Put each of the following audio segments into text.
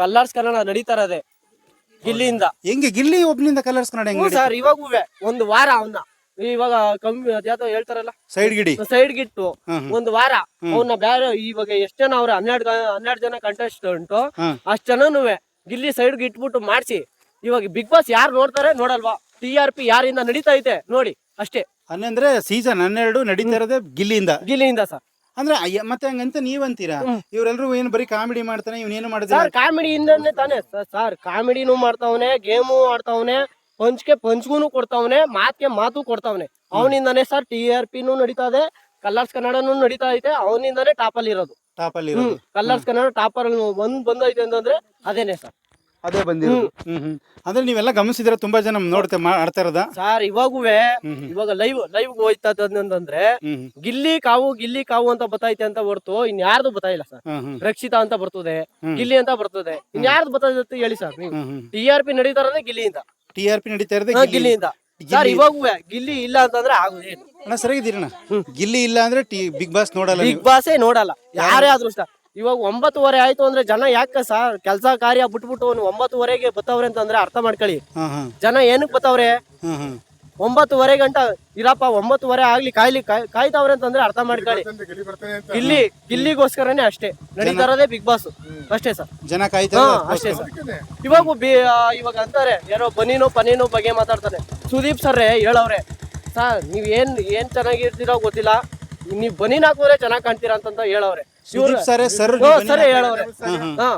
Colours Kannada ನಡೀತಾ ಇರೋದೆ ಗಿಲ್ಲಿಯಿಂದ. ಹೆಂಗೆ? ಗಿಲ್ಲಿ ಒಬ್ನಿಂದ ಕಲರ್ಸ್ ಕನ್ನಡ ಹೆಂಗ್ ಸರ್ ಇವಾಗ ಒಂದು ವಾರ ಅವನ್ನ. ಇವಾಗ ಕಮ್ಮಿ ಅದ್ಯಾವ್ದೋ ಹೇಳ್ತಾರಲ್ಲ? ಸೈಡ್ ಗಿಡಿ. ಸೈಡ್ ಗಿಟ್ಟು. ಒಂದು ವಾರ. ಅವನ್ನ ಬೇರೆ ಇವಾಗ ಎಷ್ಟ್ ಜನ ಅವ್ರ ಹನ್ನೆರಡು ಹನ್ನೆರಡು ಜನ ಕಂಟೆಸ್ಟ್ ಉಂಟು ಅಷ್ಟ್ ಜನನು ಗಿಲ್ಲಿ ಸೈಡ್ ಇಟ್ಬಿಟ್ಟು ಮಾಡ್ಸಿ. ಇವಾಗ ಬಿಗ್ ಬಾಸ್ ಯಾರು ನೋಡ್ತಾರೆ ನೋಡಲ್ವಾ? ಟಿ ಆರ್ ಪಿ ಯಾರಿಂದ ನಡೀತಾ ಐತೆ? ನೋಡಿ ಅಷ್ಟೇ. ಹನ್ನಂದ್ರೆ ಸೀಸನ್ ಹನ್ನೆರಡು ನಡೀತಾ ಇರೋದೇ ಗಿಲ್ಲಿಯಿಂದ. ಗಿಲ್ಲಿಯಿಂದ ಸರ್. ಅಂದ್ರೆ ಅಯ್ಯ- ಮತ್ತೆ ಹಂಗಂತ ನೀವಂತೀರಾ? ಇವ್ರೆಲ್ರೂ ಏನ್ ಬರೀ ಕಾಮಿಡಿ ಮಾಡ್ತಾನೆ ಇವನೇನು ಮಾಡಿದ್ರೆ? ಸರ್ ಕಾಮಿಡಿ ಇಂದನೆ ತಾನೆ ಸರ್ ಕಾಮಿಡಿನೂ ಮಾಡ್ತಾವನೆ ಗೇಮು ಆಡ್ತಾವನೆ ಪಂಚ್ಗೆ ಪಂಚ್ಗೂನು ಕೊಡ್ತಾವನೆ ಮಾತ್ಗೆ ಮಾತು ಕೊಡ್ತಾವನೆ. ಅವನಿಂದಾನೇ ಸರ್ ಟಿ ಆರ್ ಪಿನೂ ನಡೀತಾ ಇದೆ ಕಲರ್ಸ್ ಕನ್ನಡನೂ ನಡೀತಾ ಐತೆ ಅವನಿಂದಾನೇ ಟಾಪ್ ಅಲ್ಲಿ ಇರೋದು ಟಾಪ್ ಅಲ್ಲಿ ಕಲರ್ಸ್ ಕನ್ನಡ ಟಾಪರ್ ಒಂದ್ ಬಂದೈತೆ ಅಂತಂದ್ರೆ ಅದೇನೆ ಸರ್. ಅದೇ ಬಂದಿರೋದು. ಹ್ಮ್ ಹ್ಮ್ ಅಂದ್ರೆ ನೀವೆಲ್ಲ ಗಮನಿಸಿದ್ರೆ ತುಂಬಾ ಜನ ನೋಡ್ತೆ ಮಾಡ್ತಾ ಇರೋದ? ಸರ್ ಇವಾಗುವೆ ಹ್ಮ್. ಇವಾಗ ಲೈವ್ ಲೈವ್ ಹೋಯ್ತಾ ಅಂತಂದ್ರೆ ಹ್ಮ್ ಹ್ಮ್. ಗಿಲ್ಲಿ ಕಾವು ಗಿಲ್ಲಿ ಕಾವು ಅಂತ ಬತ್ತೈತೆ ಅಂತ ಹೊರ್ತು ಇನ್ಯಾರ್ದು ಬತ್ತಾಯಿಲ್ಲ ಸರ್? ರಕ್ಷಿತ ಅಂತ ಬರ್ತದೆ ಗಿಲ್ಲಿ ಅಂತ ಬರ್ತದೆ. ಇನ್ಯಾರ್ದು ಬರ್ತದೆ ಹೇಳಿ ಸರ್ ನೀವು? ಟಿ ಆರ್ ಪಿ ನಡೀತಾ ಇರೋದೇ ಗಿಲ್ಲಿಯಿಂದ. ಟಿ ಆರ್ ಪಿ ನಡೀತಾ ಇರೋದೇ ಗಿಲ್ಲಿಯಿಂದ. ಸರ್ ಇವಾಗೂ ಗಿಲ್ಲಿ ಇಲ್ಲ ಅಂತಂದ್ರೆ ಆಗುದೇನು ಅಣ್ಣ ಸರಿಗಿದ್ದೀರಣ್ಣ ಗಿಲ್ಲಿ ಇಲ್ಲ ಅಂದ್ರೆ ಟಿ ಬಿಗ್ ಬಾಸ್ ನೋಡಲ್ಲ ಬಿಗ್ ಬಾಸೇ ನೋಡಲ್ಲ. ಯಾರೇ ಆದ್ರೂ ಸಹ ಇವಾಗ ಒಂಬತ್ತುವರೆ ಆಯ್ತು ಅಂದ್ರೆ ಜನ ಯಾಕೆ ಸರ್ ಕೆಲಸ ಕಾರ್ಯ ಬಿಟ್ಬಿಟ್ಟು ಅವ್ನು ಒಂಬತ್ತುವರೆಗೆ ಬತ್ತವ್ರೆ ಅಂತಂದ್ರೆ ಅರ್ಥ ಮಾಡ್ಕೊಳ್ಳಿ. ಜನ ಏನಕ್ಕೆ ಬತ್ತವ್ರೆ? ಒಂಬತ್ತುವರೆ ಗಂಟ ಇರಪ್ಪ ಒಂಬತ್ತುವರೆ ಆಗ್ಲಿ ಕಾಯ್ಲಿ ಕಾಯ್- ಕಾಯ್ತಾವ್ರೆ ಅಂತಂದ್ರೆ ಅರ್ಥ ಮಾಡ್ಕೊಳ್ಳಿ. ಇಲ್ಲಿ ಗಿಲ್ಲಿಗೋಸ್ಕರನೇ ಅಷ್ಟೇ. ನಡೀತಾ ಇರೋದೇ ಬಿಗ್ ಬಾಸ್. ಅಷ್ಟೇ ಸರ್. ಜನ ಕಾಯ್ತಾ ಹಾ ಅಷ್ಟೇ ಸರ್. ಇವಾಗ ಬಿ ಇವಾಗ ಅಂತಾರೆ ಯಾರೋ ಬನಿನೋ ಪನಿನೋ ಬಗ್ಗೆ ಮಾತಾಡ್ತಾರೆ. ಸುದೀಪ್ ಸರ್ ಹೇಳವ್ರೆ ಸರ್ ನೀವ್ ಏನ್ ಏನ್ ಚೆನ್ನಾಗಿರ್ತೀರೋ ಗೊತ್ತಿಲ್ಲ. ನೀವ್ ಬನೀನ್ ಹಾಕಿದ್ರೆ ಚೆನ್ನಾಗ್ ಕಾಣ್ತೀರಾ ಅಂತಂತ ಹೇಳವ್ರೆ. ಸುದೀಪ್ ಸರ್ ಸರ್ ಸರಿ ಹೇಳವ್ರೆ ಹಾ.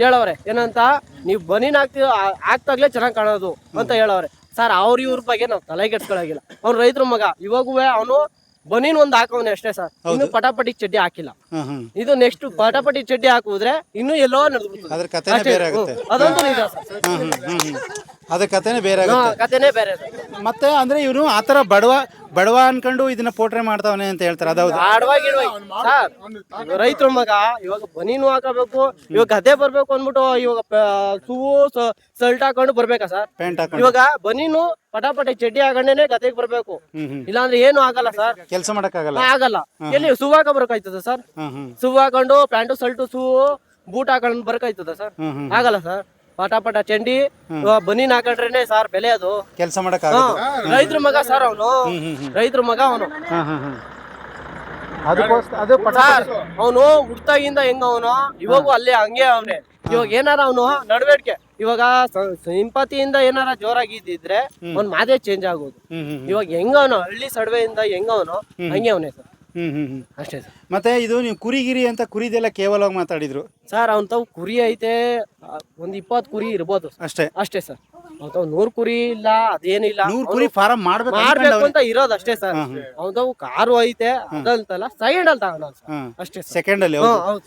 ಹೇಳವ್ರೆ ಏನಂತ ನೀವು ಬನೀನ್ ಹಾಕ್ತಿ ಆಗ್ತಾಗ್ಲೇ ಚೆನ್ನಾಗ್ ಕಾಣೋದು ಅಂತ ಹೇಳವ್ರೆ ಸರ್ ಅವ್ರ ಇವ್ರ ಬಗ್ಗೆ ನಾವು ತಲೆ ಕೆಡ್ಸ್ಕೊಳಗಿಲ್ಲ. ಅವ್ರ ರೈತರ ಮಗ. ಇವಾಗೂ ಅವನು ಬನೀನ್ ಒಂದ್ ಹಾಕವನೆ ಅಷ್ಟೇ ಸರ್. ಇನ್ನು ಪಟಾಪಟಿ ಚಡ್ಡಿ ಹಾಕಿಲ್ಲ. ಇದು ನೆಕ್ಸ್ಟ್ ಪಟಾಪಟಿ ಚಡ್ಡಿ ಹಾಕುದ್ರೆ ಇನ್ನು ಎಲ್ಲೋ ಅದ್ರ ಕಥೆನೇ ಬೇರೆ ಆಗುತ್ತೆ. ಅದಂತೂ ನಿಜ ಸರ್. ಅದ್ರ ಕಥೆನೇ ಬೇರೆ ಆಗುತ್ತೆ. ಕಥೆನೇ ಬೇರೆ ಮತ್ತೆ ಅಂದ್ರೆ ಇವನು ಆತರ ಬಡವ ಬಡವ ಅನ್ಕೊಂಡು ಇದನ್ನ ಪೋಟ್ರೆ ಮಾಡ್ತಾವನೆ ಅಂತ ಹೇಳ್ತಾರೆ. ಅದೌದು ರೈತರ ಮಗ ಇವಾಗ ಬನೀನು ಹಾಕಬೇಕು ಇವಾಗ ಗದ್ದೆ ಬರ್ಬೇಕು ಅಂದ್ಬಿಟ್ಟು ಇವಾಗ ಪ- ಶೂವು ಸಲ್ಟ್ ಹಾಕೊಂಡು ಬರ್ಬೇಕಾ ಸರ್? ಪ್ಯಾಂಟ್ ಹಾಕೊಂಡು. ಇವಾಗ ಬನೀನು ಪಟಾಪಟಿ ಚಡ್ಡಿ ಹಾಕೊಂಡೇನೆ ಗದ್ದೆಗೆ ಬರ್ಬೇಕು. ಇಲ್ಲಾಂದ್ರೆ ಏನು ಆಗಲ್ಲ ಸರ್. ಕೆಲಸ ಮಾಡಕ್ ಆಗಲ್ಲ. ಎಲ್ಲಿ ಸುವ್ ಹಾಕ ಬರ್ಕಾಯ್ತದ ಸರ್? ಸುವ್ ಹಾಕೊಂಡು ಪ್ಯಾಂಟು ಸಲ್ಟು ಸೂ ಬೂಟ್ ಹಾಕೊಂಡು ಬರ್ಕಾಯ್ತದ ಸರ್? ಆಗಲ್ಲ ಸರ್. ಪಟಾಪಟ ಚಂಡಿ ಬನೀನ್ ಹಾಕೊಂಡ್ರೇನೆ ಸಾರ್ ಬೆಲೆ ಅದು. ಕೆಲಸ ಮಾಡಕ್ ರೈತರ ಮಗ ಸರ್ ಅವನು. ರೈತರ ಮಗ ಅವನು. ಅದು ಸರ್ ಅವನು ಹುಡ್ತಾಗಿಂದ ಹೆಂಗ ಅವನು? ಇವಾಗೂ ಅಲ್ಲೇ ಹಂಗೆ ಅವನೇ. ಇವಾಗ ಏನಾರ ಅವನು ನಡವಳಿಕೆ ಇವಾಗ ಸಿಂಪತಿಯಿಂದ ಏನಾರ ಜೋರಾಗಿ ಇದ್ದಿದ್ರೆ ಅವ್ನ್ ಮಾದೇ ಚೇಂಜ್ ಆಗೋದು. ಇವಾಗ ಹೆಂಗ ಅವನು? ಹಳ್ಳಿ ಸಡವೆಯಿಂದ ಹೆಂಗ ಅವನು? ಹಂಗೆ ಅವನೇ ಸರ್. ಹ್ಮ್ ಹ್ಮ್ ಹ್ಮ್. ಅಷ್ಟೇ ಸರ್. ಮತ್ತೆ ಇದು ನೀವು ಕುರಿಗಿರಿ ಅಂತ ಕುರಿದೆಲ್ಲ ಕೇವಲವಾಗಿ ಮಾತಾಡಿದ್ರು? ಸರ್ ಅವ್ನ ತಾವು ಕುರಿ ಐತೆ ಆ, ಒಂದ್ ಇಪ್ಪತ್ ಕುರಿ ಇರ್ಬೋದು. sir. ಅಷ್ಟೇ? ಅಷ್ಟೇ ಸರ್. ಅವ್ನ್ ನೂರ್ ಕುರಿ ಇಲ್ಲ ಅದೇನಿಲ್ಲ ನೂರ್ ಕುರಿ ಫಾರಂ ಮಾಡ್ಬೇಕು ಮಾಡ್ಬೇಕು ಅಂತ ಇರೋದು ಅಷ್ಟೇ ಸರ್. ಅವ್ನ್ ತಾವ್ ಕಾರು ಐತೆ ಅದಂತಲ್ಲ ಸೈಡ್ ಅಲ್ಲಿ ತಗೊಂಡ ಅಷ್ಟೇ ಸರ್. ಸೆಕೆಂಡ್ ಅಲ್ಲಿ ಹೌದು. ಹೌದು.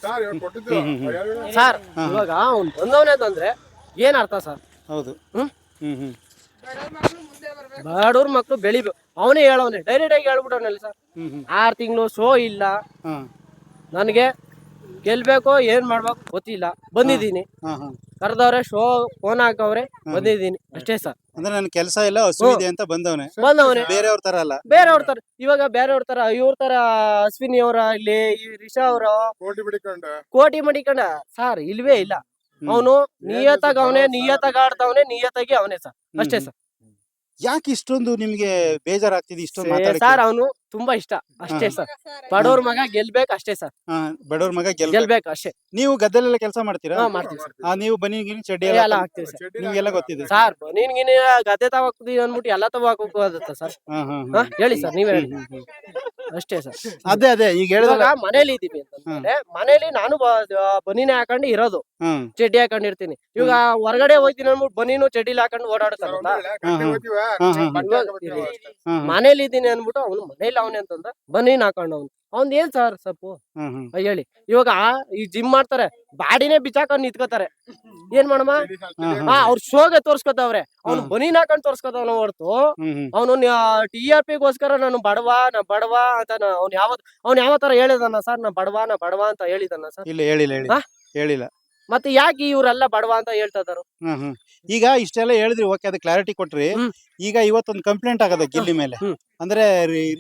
ಸರ್ ಇವಾಗ ಅವ್ನು ಬಂದವನೇ ಅಂತಂದ್ರೆ ಏನ್ ಅರ್ಥ ಸರ್? ಹೌದು. ಹ್ಮ್? ಹ್ಮ್ ಹ್ಮ್. ಬಡವ್ರ ಮಕ್ಳು ಬೆಳಿಬೇಕು. ಅವನೇ ಹೇಳವನೆ ಡೈರೆಕ್ಟ್ ಆಗಿ ಹೇಳ್ಬಿಟ್ಟವನಲ್ಲಿ ಸರ್. ಆರ್ ತಿಂಗಳು ಶೋ ಇಲ್ಲ. ನನಗೆ ಗೆಲ್ಬೇಕು ಏನ್ ಮಾಡ್ಬೇಕು ಗೊತ್ತಿಲ್ಲ. ಬಂದಿದ್ದೀನಿ. ಹಾ ಕರೆದವ್ರೆ ಶೋ ಫೋನ್ ಹಾಕವ್ರೆ ಬಂದಿದ್ದೀನಿ. ಅಷ್ಟೇ ಸರ್. ಅಂದ್ರೆ ನನ್ ಕೆಲಸ ಇಲ್ಲ ಹಸು ಇದೆ ಅಂತ ಬಂದವನೇ. ಬಂದವನೇ. ಬೇರೆಯವ್ರ ತರ ಅಲ್ಲ. ಬೇರೆಯವ್ರ ತರ ಇವಾಗ ಬೇರೆಯವ್ರ ತರ ಇವ್ರ ತರ ಅಶ್ವಿನಿ ಅವರ ಇಲ್ಲಿ ಈ ರಿಷಾ ಅವರ ಕೋಟಿ ಮಡಿಕೊಂಡ. ಕೋಟಿ ಮಡಿಕೊಂಡ. ಸರ್ ಇಲ್ವೇ ಇಲ್ಲ. ಅವನು ನಿಯತಾಗ ಅವನೇ ನಿಯತಾಗ ಆಡ್ತಾವನೆ ನಿಯತ್ತಾಗಿ ಅವನೇ ಸರ್. ಅಷ್ಟೇ ಸರ್. ಯಾಕೆ ಇಷ್ಟೊಂದು ನಿಮ್ಗೆ ಬೇಜಾರಾಗ್ತಿದೆ ಇಷ್ಟೊಂದು ಮಾತಾಡಕ್ಕೆ? ಸರ್ ಅವನು ತುಂಬಾ ಇಷ್ಟ. ಅಷ್ಟೇ ಸರ್. ಬಡವ್ರ ಮಗ ಗೆಲ್ಬೇಕು ಅಷ್ಟೇ ಸರ್. ಹಾ, ಬಡವ್ರ ಮಗ ಗೆಲ್ ಗೆಲ್ಬೇಕು ಅಷ್ಟೇ. ನೀವು ಗದ್ದಲೆಲ್ಲ ಕೆಲಸ ಮಾಡ್ತೀರಾ? ಹಾ ಮಾಡ್ತೀವಿ ಸರ್ ಆ, ನೀವು ಬನ್ನಿ ಗಿನಿ ಚಡ್ಡಿ ಎಲ್ಲ ಎಲ್ಲ ಹಾಕ್ತೀವಿ ಸರ್. ನಿಮ್ಗೆಲ್ಲ ಗೊತ್ತಿದೆ. ಸರ್ ನೀನ್ ಗಿನಿ ಗದ್ದೆ ತಗೋಕ್ತೀವಿ ಅಂದ್ಬಿಟ್ಟು ಎಲ್ಲ ತಗೋಕೋದತ್ತ ಸರ್. ಹಾ ಹಾ ಹಾ. ಹಾ ಹೇಳಿ ಸರ್ ನೀವೇ ಹೇಳಿ. ಅಷ್ಟೇ ಸರ್. ಅದೇ ಅದೇ ಈಗ ಹೇಳಿದಾಗ ಇವಾಗ ಮನೇಲಿ ಇದೀವಿ ಅಂತಂದ್ರೆ ಮನೇಲಿ ನಾನು ಬ- ಹಾಕೊಂಡಿ ಹಾಕೊಂಡು ಇರೋದು. ಹ್ಮ್ ಚಡ್ಡಿ ಹಾಕೊಂಡಿರ್ತೀನಿ ಇವಾಗ ಹೊರಗಡೆ ಹೋಗ್ತೀನಿ ಅಂದ್ಬಿಟ್ಟು ಬನಿನು ಚಡ್ಡಿಲಿ ಹಾಕೊಂಡು ಓಡಾಡ್ತಾರಲ್ಲ ಹಾ ಹಾ ಹಾ. ಮನೇಲಿ ಇದ್ದೀನಿ ಅಂದ್ಬಿಟ್ಟು ಅವನು ಮನೇಲಿ ಅವನೇ ಅಂತಂದ ಬನ್ನಿ ಹಾಕೊಂಡ ಅವ್ನು ಅವ್ನ್ ಏನ್ ಸರ್ ಸಪ್ಪು? ಹೇಳಿ ಇವಾಗ ಈ ಜಿಮ್ ಮಾಡ್ತಾರೆ ಬಾಡಿನೇ ಬಿಚಾಕ ನಿಂತ್ಕೋತಾರೆ. ಏನ್ ಮಾಡಮ್ಮ? ಹಾ ಅವ್ರ ಶೋಗೆ ತೋರ್ಸ್ಕೊತಾವ್ರೆ. ಅವ್ನು ಬನಿ ಬನೀನ್ ಹಾಕೊಂಡ್ ತೋರ್ಸ್ಕೊತಾವನ ಹೊರ್ತು ಅವನು ಟಿ ಆರ್ ಪಿಗೋಸ್ಕರ ನಾನು ಬಡವ ನಾ ಬಡವ ಅಂತ ಅವ್ನ್ ಯಾವ ಅವ್ನ್ ಯಾವ ತರ ಹೇಳಿದಾನ ಸರ್? ನಾ ಬಡವ ನಾ ಬಡವ ಅಂತ ಹೇಳಿದಾನ ಸರ್? ಇಲ್ಲ ಹೇಳಿಲ್ಲ ಹೇಳಿ ಹೇಳಿಲ್ಲ. ಮತ್ತೆ ಯಾಕೆ ಇವರೆಲ್ಲ ಬಡವ ಅಂತ ಹೇಳ್ತಾ ಇದಾರು? ಈಗ ಇಷ್ಟೆಲ್ಲ ಹೇಳಿದ್ರಿ ಓಕೆ ಅದು ಕ್ಲಾರಿಟಿ ಕೊಟ್ರಿ. ಈಗ ಇವತ್ತೊಂದು ಕಂಪ್ಲೇಂಟ್ ಆಗದ ಗಿಲ್ಲಿ ಮೇಲೆ. ಅಂದ್ರೆ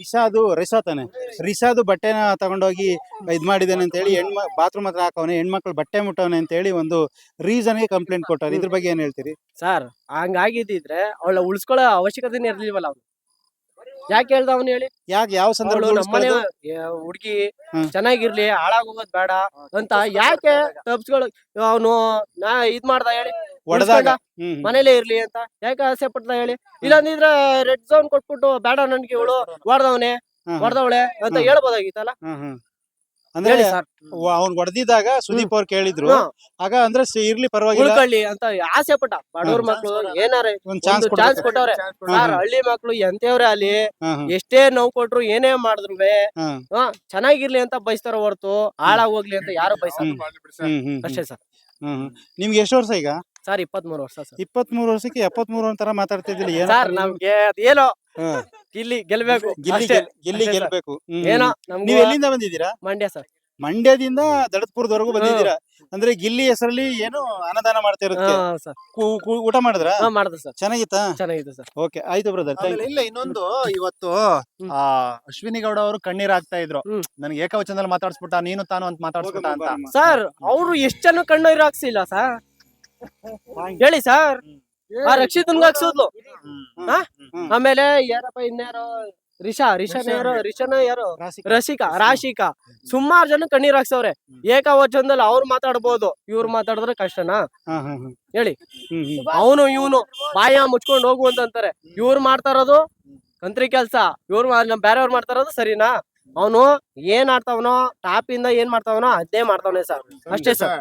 ರಿಸಾದು ರಿಸಾ ತಾನೆ. ರಿಸಾದು ಬಟ್ಟೆನ ತಗೊಂಡೋಗಿ ಇದ್ ಮಾಡಿದಾನೆ ಅಂತ ಹೇಳಿ ಹೆಣ್ಮ ಬಾತ್ರೂಮ್ ಹತ್ರ ಹಾಕವನೆ ಹೆಣ್ಮಕ್ಳು ಬಟ್ಟೆ ಮುಟ್ಟವನೆ ಅಂತ ಹೇಳಿ ಒಂದು ರೀಸನ್ಗೆ ಕಂಪ್ಲೇಂಟ್ ಕೊಟ್ಟಾರೆ. ಇದ್ರ ಬಗ್ಗೆ ಏನ್ ಹೇಳ್ತೀರಿ? ಸರ್ ಹಂಗಾಗಿದ್ರೆ ಅವಳ ಉಳಿಸ್ಕೊಳ್ಳೋ ಅವಶ್ಯಕತೆನೇ ಇರ್ಲಿಲ್ವಲ್ಲ ಅವ್ನು. ಯಾಕೆ ಹೇಳ್ದ ಅವ್ನು ಹೇಳಿ? ಯಾಕೆ ಯಾವ ಸಂದರ್ಭ ನಮ್ಮನೆ ಹುಡುಗಿ. ಚೆನ್ನಾಗಿರ್ಲಿ ಹಾಳಾಗೋಗೋದ್ ಬೇಡ ಅಂತ ಯಾಕೆ ತಪ್ಸ್ಗಳು ಅವನು ನಾ ಇದ್ ಮಾಡ್ದ ಹೇಳಿ. ಹೊಡೆದಾಗ ಮನೇಲೆ ಇರ್ಲಿ ಅಂತ ಯಾಕೆ ಆಸೆ ಪಡ್ದ ಹೇಳಿ? ಇಲ್ಲಾಂದಿದ್ರೆ ರೆಡ್ ಝೋನ್ ಕೊಟ್ಬಿಟ್ಟು ಬೇಡ ನನ್ಗೆ ಇವಳು ಹೊಡೆದವನೇ ಹೊಡೆದವಳೆ ಅಂತ ಹ್ಮ್. ಹೇಳ್ಬೋದಾಗಿತ್ತಲ್ಲ? ಅಂದ್ರೆ ಹೇಳಿ ಸರ್ ಅವ್ನ್ ಹೊಡೆದಿದ್ದಾಗ ಸುದೀಪ್ ಅವ್ರು ಕೇಳಿದ್ರು. ಆಗ ಅಂದ್ರೆ ಸ- ಇರ್ಲಿ ಪರವಾಗಿಲ್ಲ. ಉಳ್ಕೊಳ್ಳಿ ಅಂತ ಆಸೆ ಪಟ್ಟ. ಬಡವ್ರ ಮಕ್ಳು ಏನಾರ ಒಂದ್ ಚಾನ್ಸ್ ಒಂದು ಚಾನ್ಸ್ ಕೊಟ್ಟವ್ರೆ. ಸರ್ ಹಳ್ಳಿ ಮಕ್ಳು ಎಂತವ್ರೆ ಅಲ್ಲಿ ಎಷ್ಟೇ ನೋವು ಕೊಟ್ರು ಏನೇ ಮಾಡಿದ್ರು ಚೆನ್ನಾಗಿರ್ಲಿ ಅಂತ ಬಯಸ್ತಾರ ಹೊರ್ತು ಹಾಳಾಗೋಗ್ಲಿ ಅಂತ ಯಾರು ಬಯಸಲ್ಲ ಅಷ್ಟೇ ಸರ್ ನಿಮ್ಗೆ ಎಷ್ಟು ವರ್ಷ ಈಗ? ಸರ್ ಇಪ್ಪತ್ತ್ ಮೂರು ವರ್ಷ ಸರ್ ಇಪ್ಪತ್ತ್ ಮೂರು ವರ್ಷಕ್ಕೆ ಎಪ್ಪತ್ಮೂರು ಮೂರು ಒಂಥರ ಮಾತಾಡ್ತಿದ್ದಿಲ್ಲ ಏನೋ ಸರ್ ನಮ್ಗೆ ಅದೇನೋ ಗಿಲ್ಲಿ ಗೆಲ್ಬೇಕು. ಗಿಲ್ಲಿ ಅಷ್ಟೇ. ಗೆಲ್- ಗಿಲ್ಲಿ ಅಷ್ಟೇ ಸರ್. ಗೆಲ್ಬೇಕು. ಹ್ಮ್. ಏನೋ ನೀವ್ ಎಲ್ಲಿಂದ ಬಂದಿದ್ದೀರಾ? ಮಂಡ್ಯ ಸರ್. ಮಂಡ್ಯದಿಂದ ದಡತ್ಪುರದವರೆಗೂ ಬಂದಿದ್ದೀರಾ? ಅಂದ್ರೆ ಗಿಲ್ಲಿ ಹೆಸರಲ್ಲಿ ಏನು ಅನ್ನದಾನ ಮಾಡ್ತಾ ಇರುತ್ತೆ ಹಾ ಸರ್. ಕೂ- ಕು- ಊಟ ಮಾಡಿದ್ರ? ಹಾ ಮಾಡ್ದೆ ಸರ್. ಚೆನ್ನಾಗಿತ್ತಾ? ಚೆನ್ನಾಗಿದೆ ಸರ್. ಓಕೆ ಆಯ್ತು ಬ್ರದರ್ ಆಮೇಲೆ ಇಲ್ಲ ಇನ್ನೊಂದು ಇವತ್ತು ಹ್ಮ್. ಆ ಅಶ್ವಿನಿ ಗೌಡ ಅವರು ಕಣ್ಣೀರ್ ಆಗ್ತಾ ಇದ್ರು. ಹ್ಮ್. ನನಗೆ ಏಕವಚನದಲ್ಲಿ ಮಾತಾಡ್ಸ್ಬಿಟ್ಟ ನೀನು ತಾನು ಅಂತ ಮಾತಾಡ್ಸ್ಬಿಟ್ಟ ಅಂತ. ಸರ್ ಅವರು ಎಷ್ಟು ಜನ ಕಣ್ಣು ಇರೋ ಹಾಕ್ಸಿಲ್ಲ ಸರ್? ಹೇಳಿ ಸರ್. ಆ ರಕ್ಷಿತನ್ಗ ಹಾಕ್ಸಿದ್ಲು. ಹಾ? ಆಮೇಲೆ ಯಾರಪ್ಪ ಇನ್ಯಾರೋ? ರಿಷಾ ರಿಷನ್ ಯಾರು? ರಿಷನ್ ಯಾರು? ರಸಿಕಾ ರಾಶಿಕಾ ಸುಮಾರು ಜನ ಕಣ್ಣೀರ್ ಹಾಕ್ಸವ್ರೆ. ಏಕವಚನದಲ್ಲಿ ಅವ್ರು ಮಾತಾಡ್ಬೋದು. ಇವ್ರು ಮಾತಾಡಿದ್ರೆ ಕಷ್ಟನಾ? ಹೇಳಿ. ಅವನು ಇವನು ಬಾಯ ಮುಚ್ಕೊಂಡು ಹೋಗು ಅಂತಾರೆ. ಇವ್ರು ಮಾಡ್ತಾ ಇರೋದು ಕಂತ್ರಿ ಕೆಲ್ಸ. ಇವ್ರು ಬೇರೆಯವ್ರು ಮಾಡ್ತಾ ಇರೋದು ಸರಿನಾ? ಅವನು ಏನ್ ಆಡ್ತಾವನೋ ಟಾಪ್ ಇಂದ ಏನ್ ಮಾಡ್ತಾವನೋ ಅದೇ ಮಾಡ್ತಾವನೆ ಸರ್. ಅಷ್ಟೇ ಸರ್.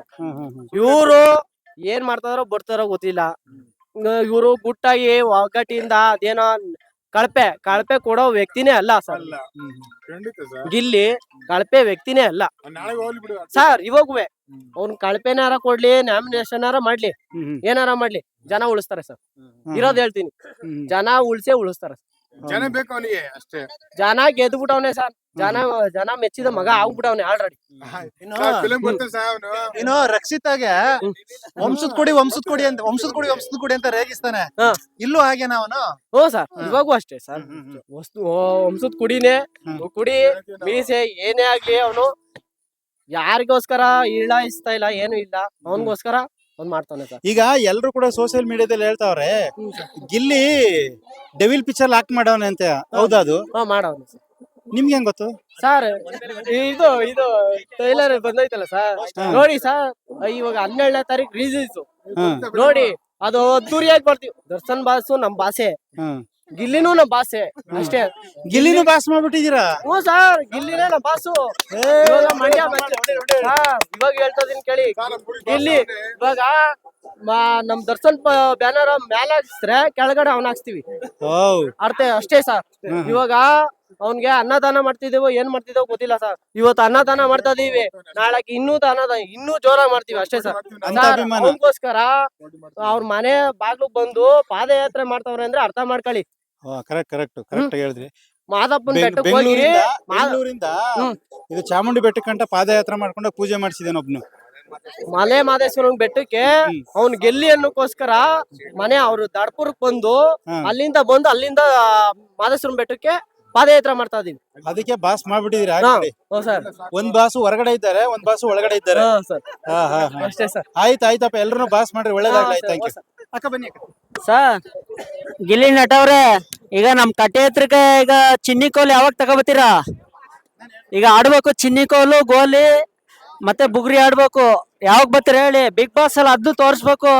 ಇವ್ರು ಏನ್ ಮಾಡ್ತಾರೋ ಬರ್ತಾರೋ ಗೊತ್ತಿಲ್ಲ. ಇವರು ಗುಟ್ಟಾಗಿ ಒಗ್ಗಟ್ಟಿಂದ ಅದೇನೋ ಕಳಪೆ ಕಳಪೆ ಕೊಡೋ ವ್ಯಕ್ತಿನೇ ಅಲ್ಲ ಸರ್. ಗಿಲ್ಲಿ ಕಳಪೆ ವ್ಯಕ್ತಿನೇ ಅಲ್ಲ. ಸರ್ ಇವಾಗುವೆ ಅವ್ನ್ ಕಳಪೆನಾರ ಕೊಡ್ಲಿ ನಾಮಿನೇಷನ್ ಮಾಡ್ಲಿ ಏನಾರ ಮಾಡ್ಲಿ ಜನ ಉಳಿಸ್ತಾರೆ ಸರ್. ಇರೋದ್ ಹೇಳ್ತೀನಿ. ಜನ ಉಳ್ಸೇ ಉಳಿಸ್ತಾರೆ ಜನ ಬೇಕು ಅವನಿಗೆ ಅಷ್ಟೇ. ಜನ ಗೆದ್ಬಿಟ್ಟವ್ನೆ ಸರ್. ಜನ ಜನ ಮೆಚ್ಚಿದ ಮಗ ಆಗ್ಬಿಟ್ಟವ್ನೆ ಆಲ್ರೆಡಿ ಇನ್ನು ರಕ್ಷಿತ್ ಆಗ ವಂಶದ್ ಅವನು. ಇನ್ನು ರಕ್ಷಿತಾಗೆ ವಂಶದ ಕೊಡಿ ವಂಶದ್ ಕೊಡಿ ಅಂತ ವಂಶದ್ ಕೊಡಿ ವಂಶದ್ ಕೊಡಿ ಅಂತ ರೇಗಿಸ್ತಾನೆ. ಇಲ್ಲೂ ಹಾಗೆ ಅವನು? ಹ್ಞೂ ಸರ್ ಇವಾಗೂ ಅಷ್ಟೇ ಸರ್. ವಸ್ತು ವಂಶದ್ ಕುಡಿನೇ ಕುಡಿ ಮೀಸೆ ಏನೇ ಆಗ್ಲಿ ಅವನು. ಯಾರಿಗೋಸ್ಕರ ಇಳಾಯಿಸ್ತಾ ಇಲ್ಲ ಏನು ಇಲ್ಲ. ಅವನಿಗೋಸ್ಕರ ಒಂದ್ ಮಾಡ್ತಾನೆ ಸರ್. ಈಗ ಎಲ್ರು ಕೂಡ ಸೋಷಿಯಲ್ ಮೀಡಿಯಾದಲ್ಲಿ ಹೇಳ್ತಾವ್ರೆ ಗಿಲ್ಲಿ ಡೆವಿಲ್ ಪಿಕ್ಚರ್ ಲಾಕ್ ಮಾಡವನೆ ಅಂತ ಹೌದಾ ಅದು? ಹಾ ಮಾಡವ್ನು ಸರ್. ನಿಮ್ಗೆ ಹೆಂಗ್ ಗೊತ್ತು? ಸರ್ ಇದು ಇದು ಟೈಲರ್ ಬಂದೈತಲ್ಲ ಸರ್. ನೋಡಿ ಸರ್ ಇವಾಗ ಹನ್ನೆರಡನೇ ತಾರೀಕು ರಿಲೀಸ್ ನೋಡಿ ಅದು ಅದ್ದೂರಿಯಾಗಿ ಬರ್ತೀವಿ ದರ್ಶನ್ ಬಾಸು ನಮ್ ಭಾಷೆ ಗಿಲ್ಲಿನು ನಮ್ ಭಾಷೆ ಅಷ್ಟೇ. ಗಿಲ್ಲಿನೂ ಭಾಷೆ ಮಾಡ್ಬಿಟ್ಟಿದೀರಾ ಹ್ಞೂ ಸರ್ ಗಿಲ್ಲಿನೇ ನಮ್ ಬಾಸು. ಇವಾಗ ಮಂಡ್ಯ ಸರ್, ಇವಾಗ ಹೇಳ್ತಾ ಇದೀನಿ ಕೇಳಿ. ಗಿಲ್ಲಿ ಇವಾಗ ಮ- ನಮ್ ದರ್ಶನ್ ಬ್ಯಾನರ್ ಮ್ಯಾಲ ಹಾಕ್ಸ್ರೆ ಕೆಳಗಡೆ ಅವ್ನ ಹಾಕ್ಸ್ತೀವಿ. ಓ ಅರ್ಥ ಅಷ್ಟೇ ಸರ್. ಇವಾಗ ಅವ್ನ್ಗೆ ಅನ್ನದಾನ ಮಾಡ್ತಿದ್ದೇವೋ ಏನ್ ಮಾಡ್ತಿದ್ದೇವೋ ಗೊತ್ತಿಲ್ಲ ಸರ್. ಇವತ್ತು ಅನ್ನದಾನ ಮಾಡ್ತಾ ಇದೀವಿ. ನಾಳೆ ಇನ್ನೂ ಅನ್ನದಾನ ಇನ್ನೂ ಜೋರಾಗಿ ಮಾಡ್ತೀವಿ ಅಷ್ಟೇ ಸರ್. ಅದಕ್ಕೋಸ್ಕರ ಅವ್ರ ಮನೆ ಬಾಗ್ಲು ಬಂದು ಪಾದಯಾತ್ರೆ ಮಾಡ್ತಾವ್ರೆ ಅಂದ್ರೆ ಅರ್ಥ ಮಾಡ್ಕೊಳ್ಳಿ. ಕರೆಕ್ಟ್ ಕರೆಕ್ಟ್ ಕರೆಕ್ಟ್ ಹೇಳಿದ್ರಿ. ಮಾದಪ್ಪನ ಬೆಟ್ಟಕ್ಕೆ ಹೋಗಿ ಬೆಂಗಳೂರಿಂದ. ಇದು ಚಾಮುಂಡಿ ಬೆಟ್ಟಕ್ಕಂಟ ಪಾದಯಾತ್ರೆ ಮಾಡ್ಕೊಂಡು ಪೂಜೆ ಮಾಡಿಸಿದೇನ ಒಬ್ನು. ಮಲೆ ಮಾದೇಶ್ವರನ ಬೆಟ್ಟಕ್ಕೆ ಅವ್ನ್ ಗೆಲ್ಲಿ ಅನ್ನೋಕ್ಕೋಸ್ಕರ ಮನೆ ಅವ್ರು ದಡ್ಪುರಕ್ ಬಂದು ಅಲ್ಲಿಂದ ಬಂದು ಅಲ್ಲಿಂದ ಮಾದೇಶ್ವರನ ಬೆಟ್ಟಕ್ಕೆ ಪಾದಯಾತ್ರೆ ಮಾಡ್ತಾ ಇದೀವಿ ಅದಕ್ಕೆ ಬಾಸ್ ಮಾಡ್ಬಿಟ್ಟಿದೀರಾ ಸರ್. ಒಂದ್ ಬಾಸು ಹೊರಗಡೆ ಇದ್ದಾರೆ ಒಂದ್ ಬಾಸು ಒಳಗಡೆ ಇದ್ದಾರೆ. ಹಾ ಸರ್. ಹಾ ಹಾ ಹಾ. ಅಷ್ಟೇ ಸರ್. ಆಯ್ತು ಆಯ್ತಪ್ಪ ಎಲ್ರು ಬಾಸ್ ಮಾಡ್ರಿ ಒಳ್ಳೇದಾಗ್ಲಿ ಹಾ, ಥ್ಯಾಂಕ್ ಯು ಸರ್. ಅಕ್ಕ ಬನ್ನಿ ಅಕ್ಕ. ಸರ್ ಗಿಲ್ಲಿ ನಟವ್ರೆ ಈಗ ನಮ್ ಕಟ್ಟೆ ಹತ್ರಕ್ಕೆ ಈಗ ಚಿನ್ನಿ ಕೋಲ್ ಯಾವಾಗ ತಗೋಬತ್ತೀರಾ? ಈಗ ಆಡ್ಬೇಕು ಚಿನ್ನಿ ಕೋಲು ಗೋಲಿ ಮತ್ತೆ ಬುಗ್ರಿ ಆಡ್ಬೇಕು. ಯಾವಾಗ ಬರ್ತೀರ ಹೇಳಿ? ಬಿಗ್ ಬಾಸ್ ಅಲ್ಲಿ ಅದ್ದು ತೋರಿಸ್ಬೇಕು.